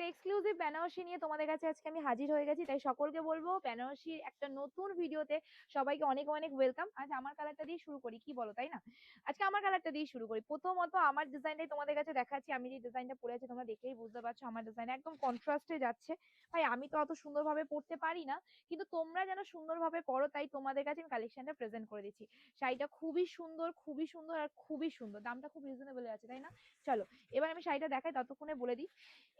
একটা এক্সক্লুসিভ বেনারসি নিয়ে তোমাদের কাছে আজকে আমি হাজির হয়ে গেছি, তাই সকলকে বলব বেনারসির একটা নতুন ভিডিওতে সবাইকে অনেক অনেক ওয়েলকাম আজ আমার কালারটা দিয়ে শুরু করি, কি বলো, তাই না? আজকে আমার কালারটা দিয়ে শুরু করি। প্রথমত আমার ডিজাইনটাই তোমাদের কাছে দেখাচ্ছি, আমি যে ডিজাইনটা পরে আছি তোমরা দেখেই বুঝতে পারছ আমার ডিজাইন একদম কন্ট্রাস্টে যাচ্ছে। ভাই, আমি তো অত সুন্দরভাবে পড়তে পারি না, কিন্তু তোমরা যেন সুন্দরভাবে পড়ো, তাই তোমাদের কাছে আমি কালেকশনটা প্রেজেন্ট করে দিচ্ছি। শাড়িটা খুবই সুন্দর খুবই সুন্দর আর খুবই সুন্দর, দামটা খুব রিজনেবল আছে, তাই না? চলো, এবার আমি শাড়িটা দেখাই, ততক্ষণে বলে দিই।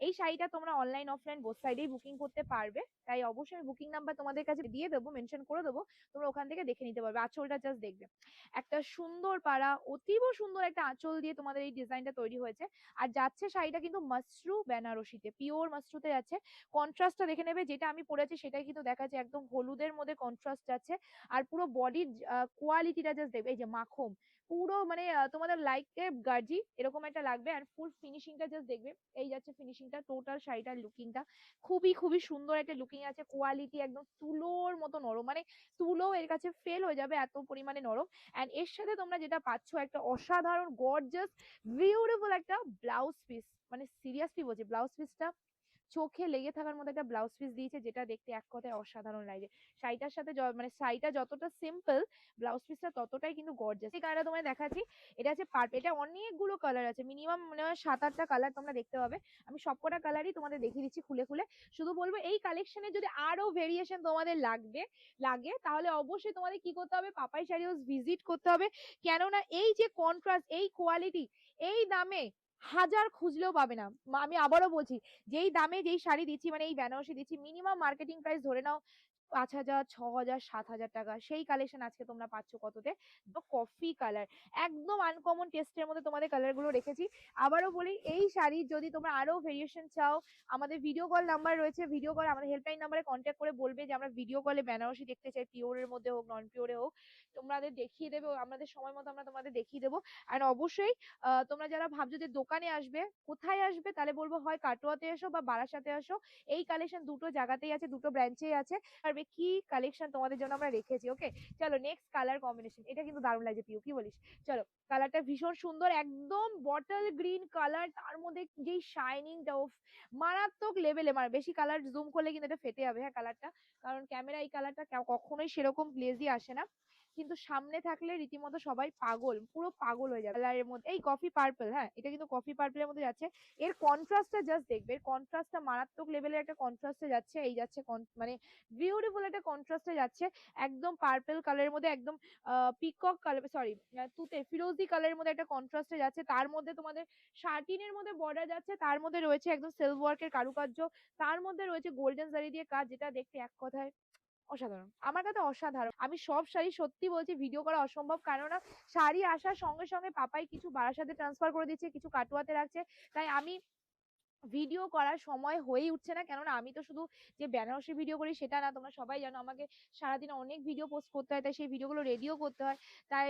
এই শাড়িটা তোমরা অনলাইন অফলাইন বোথ সাইডেই বুকিং করতে পারবে। তাই অবশ্যই আমি বুকিং নাম্বার তোমাদের কাছে দিয়ে দেবো মেনশন করে দেবো। তোমরা ওখান থেকে দেখে নিতে পারবে, আঁচলটা জাস্ট দেখবে। একটা সুন্দর পাড়া, অতীব সুন্দর একটা আঁচল দিয়ে তোমাদের এই ডিজাইনটা তৈরি হয়েছে। আর যাচ্ছে শাড়িটা কিন্তু মাসরু বেনারসিতে পিওর মাসরুতে যাচ্ছে। কন্ট্রাস্টটা দেখে নেবে, যেটা আমি পরেছি সেটাই কিন্তু দেখা যাচ্ছে একদম হলুদের মধ্যে কন্ট্রাস্ট যাচ্ছে। আর পুরো বডির কোয়ালিটিটা জাস্ট দেখবে, এই যে মাখন পুরো মানে তোমাদের লাইকে গার্জি এরকম একটা লাগবে আর ফুল ফিনিশিংটা জাস্ট দেখবে। এই যাচ্ছে ফিনিশিংটা টোটাল শাড়িটার লুকিংটা খুবই খুবই সুন্দর একটা লুকিং আছে কোয়ালিটি একদম তুলোর মতো নরম মানে তুলো এর কাছে ফেল হয়ে যাবে এত পরিমাণে নরম। অ্যান্ড এর সাথে তোমরা যেটা পাচ্ছ একটা অসাধারণ গর্জাস বিউটিফুল একটা ব্লাউজ পিস মানে সিরিয়াসলি বলছি ব্লাউজ পিসটা চোখে লেগে থাকার মতো একটা ব্লাউজ পিস দিয়েছে, যেটা দেখতে এক কথায় অসাধারণ লাগে। শাড়িটার সাথে মানে শাড়িটা যতটা সিম্পল ব্লাউজ পিসটা ততটাই কিন্তু গর্জাস এই কালারটা তোমায় দেখাচ্ছি, এটা আছে পার্প এটা অনেকগুলো কালার আছে মিনিমাম মনে হয় সাত আটটা কালার তোমরা দেখতে পাবে। আমি সবকটা কালারই তোমাদের দেখিয়ে দিচ্ছি খুলে খুলে। শুধু বলব এই কালেকশনে যদি আরও ভেরিয়েশন তোমাদের লাগবে, লাগে, তাহলে অবশ্যই তোমাদের কি করতে হবে? পাপাই শাড়ি হাউস ভিজিট করতে হবে। কেননা এই যে কন্ট্রাস্ট এই কোয়ালিটি এই দামে হাজার খুঁজলেও পাবে না। আমি আবারও বলছি, যেই দামে যেই শাড়ি দিচ্ছি মানে এই বেনারসি দিচ্ছি মিনিমাম মার্কেটিং প্রাইস ধরে নাও পাঁচ হাজার, ছ হাজার, সাত হাজার টাকা। সেই কালেকশন আজকে তোমরা পাচ্ছ কততে? কফি কালার একদম আনকমন টেস্টের মধ্যে তোমাদের কালারগুলো রেখেছি। আবারও বলি, এই শাড়ির যদি তোমরা আরও ভেরিয়েশন চাও, আমাদের ভিডিও কল নাম্বার রয়েছে। ভিডিও কল আমাদের হেল্পলাইন নাম্বারে কন্ট্যাক্ট করে বলবে যে, আমরা ভিডিও কলে বেনারসি দেখতে চাই পিওরের মধ্যে হোক নন পিওরে হোক। তোমাদের দেখিয়ে দেবে, আমাদের সময় মতো আমরা তোমাদের দেখিয়ে দেবো। আর অবশ্যই তোমরা যারা ভাবছ যে দোকানে আসবে, কোথায় আসবে, তাহলে বলব হয় কাটোয়াতে এসো বা বারাসাতে আসো। এই কালেকশন দুটো জায়গাতেই আছে, দুটো ব্রাঞ্চেই আছে। পারবে কি কালেকশন তোমাদের জন্য আমরা রেখেছি ওকে চলো নেক্সট কালার কম্বিনেশন এটা কিন্তু দারুণ লাগছে পিউ, কি বলিস? চলো কালারটা ভীষণ সুন্দর, একদম বটল গ্রিন কালার তার মধ্যে যেই শাইনিংটা ও মারাত্মক লেভেলে মানে বেশি কালার জুম করলে কিন্তু এটা ফেটে যাবে হ্যাঁ কালারটা কারণ ক্যামেরা এই কালারটা কখনোই সেরকম গ্লেজি আসে না। কিন্তু সামনে থাকলে রীতিমতো সবাই পাগল, পুরো পাগল হয়ে যাবে। কালারের মধ্যে, এই কফি পার্পল হ্যাঁ এটা কিন্তু কফি পার্পলের মধ্যে যাচ্ছে। এর কন্ট্রাস্টটা জাস্ট দেখবে, এর কন্ট্রাস্টটা মারাত্মক লেভেলের একটা কন্ট্রাস্টে যাচ্ছে, এই যাচ্ছে মানে বিউটিফুল একটা কন্ট্রাস্টে যাচ্ছে। একদম পার্পল কালারের মধ্যে, একদম পিকক কালার সরি তুতে, ফিরোজি কালারের মধ্যে একটা কন্ট্রাস্টে যাচ্ছে। তার মধ্যে তোমাদের শার্টিনের মধ্যে বর্ডার যাচ্ছে, তার মধ্যে রয়েছে একদম সেলফ ওয়ার্কের কারুকার্য, তার মধ্যে রয়েছে গোল্ডেন জারি দিয়ে কাজ, যেটা দেখতে এক কথায় অসাধারণ। আমার কাছে অসাধারণ। আমি সব শাড়ি সত্যি বলছি ভিডিও করা অসম্ভব। কেননা, শাড়ি আসার সঙ্গে সঙ্গে পাপাই কিছু বারাসাতে ট্রান্সফার করে দিচ্ছে কিছু কাটুয়াতে রাখছে। তাই আমি ভিডিও করার সময় হয়েই উঠছে না। কেননা আমি তো শুধু যে বেনারসি ভিডিও করি সেটা না, তোমরা সবাই জানো আমাকে সারাদিন অনেক ভিডিও পোস্ট করতে হয়, তাই সেই ভিডিওগুলো রেডিও করতে হয়। তাই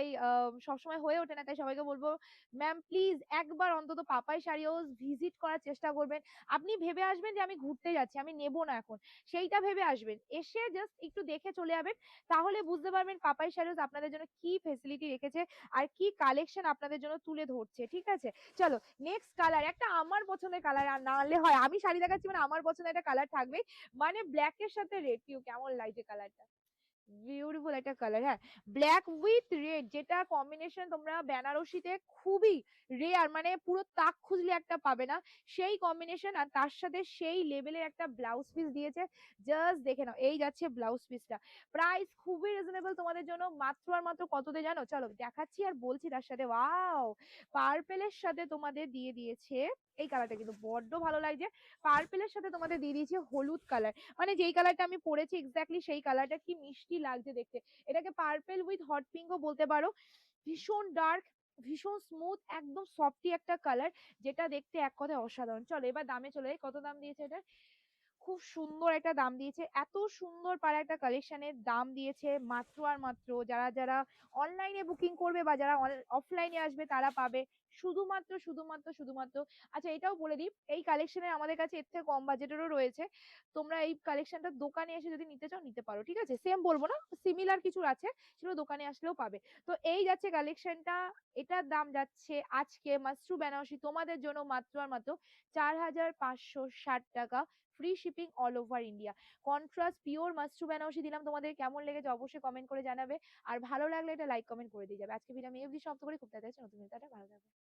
সবসময় হয়ে ওঠে না, তাই সবাইকে বলব ম্যাম প্লিজ একবার অন্তত পাপাই শাড়ি হাউস ভিজিট করার চেষ্টা করবেন। আপনি ভেবে আসবেন যে আমি ঘুরতে যাচ্ছি, আমি নেব না এখন। সেইটা ভেবে আসবেন। এসে জাস্ট একটু দেখে চলে যাবেন, তাহলে বুঝতে পারবেন পাপাই শাড়ি হাউস আপনাদের জন্য কি ফেসিলিটি রেখেছে আর কি কালেকশন আপনাদের জন্য তুলে ধরছে, ঠিক আছে? চলো নেক্সট কালার একটা আমার পছন্দের কালার না হলে হয়। আমি শাড়ি দেখাচ্ছি মানে আমার পছন্দের একটা কালার থাকবে। মানে ব্ল্যাক এর সাথে রেড পিউ কেমন লাগছে কালারটা বিউটিফুল একটা কালার হ্যাঁ। ব্ল্যাক উইথ রেড যেটা কম্বিনেশন তোমরা বেনারসিতে খুবই রেয়ার মানে পুরো তাক খুঁজলে একটা পাবে না। সেই কম্বিনেশন আর তার সাথে সেই লেভেলের একটা ব্লাউজ পিস দিয়েছে। জাস্ট দেখে নাও, এই যাচ্ছে ব্লাউজ পিসটা প্রাইস খুবই রিজনেবল তোমাদের জন্য। মাত্র আর মাত্র কততে জানো? চলো দেখাচ্ছি আর বলছি তার সাথে। ওয়াও পার্পেলের সাথে তোমাদের দিয়ে দিয়েছে এই কালারটা কিন্তু বড্ড ভালো লাগছে। পার্পেলের সাথে তোমাদের দিয়ে দিয়েছে হলুদ কালার মানে যেই কালারটা আমি পরেছি এক্স্যাক্টলি সেই কালারটা কি মিষ্টি লাগছে দেখতে। এটাকে পার্পেল উইথ হট পিঙ্কও বলতে পারো। ভীষণ ডার্ক ভীষণ স্মুথ একদম সফটি একটা কালার যেটা দেখতে এক কথায় অসাধারণ। চলো এবার দামে চলে যাই। কত দাম দিয়েছে এটা? খুব সুন্দর একটা দাম দিয়েছে। এত সুন্দর পারা একটা কালেকশনের দাম দিয়েছে মাত্র আর মাত্র। যারা যারা অনলাইনে বুকিং করবে বা যারা অফলাইনে আসবে তারা পাবে শুধুমাত্র শুধুমাত্র শুধুমাত্র আচ্ছা এটাও বলে দিই, এই কালেকশনের আমাদের কাছে এর থেকে কম বাজেটেরও রয়েছে, তোমরা এই কালেকশনটা দোকানে এসে যদি নিতে চাও, নিতে পারো, ঠিক আছে? সেম বলব না সিমিলার কিছু আছে, সেগুলো দোকানে আসলেও পাবে। তো এই যাচ্ছে কালেকশনটা এটার দাম যাচ্ছে আজকে মাসরু বেনারসি, তোমাদের জন্য মাত্র আর মাত্র চার হাজার পাঁচশো ষাট টাকা free shipping all over India contrast pure mashru Banarasi দিলাম, তোমাদের কেমন লেগেছে অবশ্যই কমেন্ট করে জানাবে, আর ভালো লাগলে এটা লাইক কমেন্ট করে দিয়ে যাবে। আজকে ভিডিও আমি অবধি সমাপ্ত করি, খুব তাড়াতাড়ি নতুন ভিডিওটা ভালো থাকবে।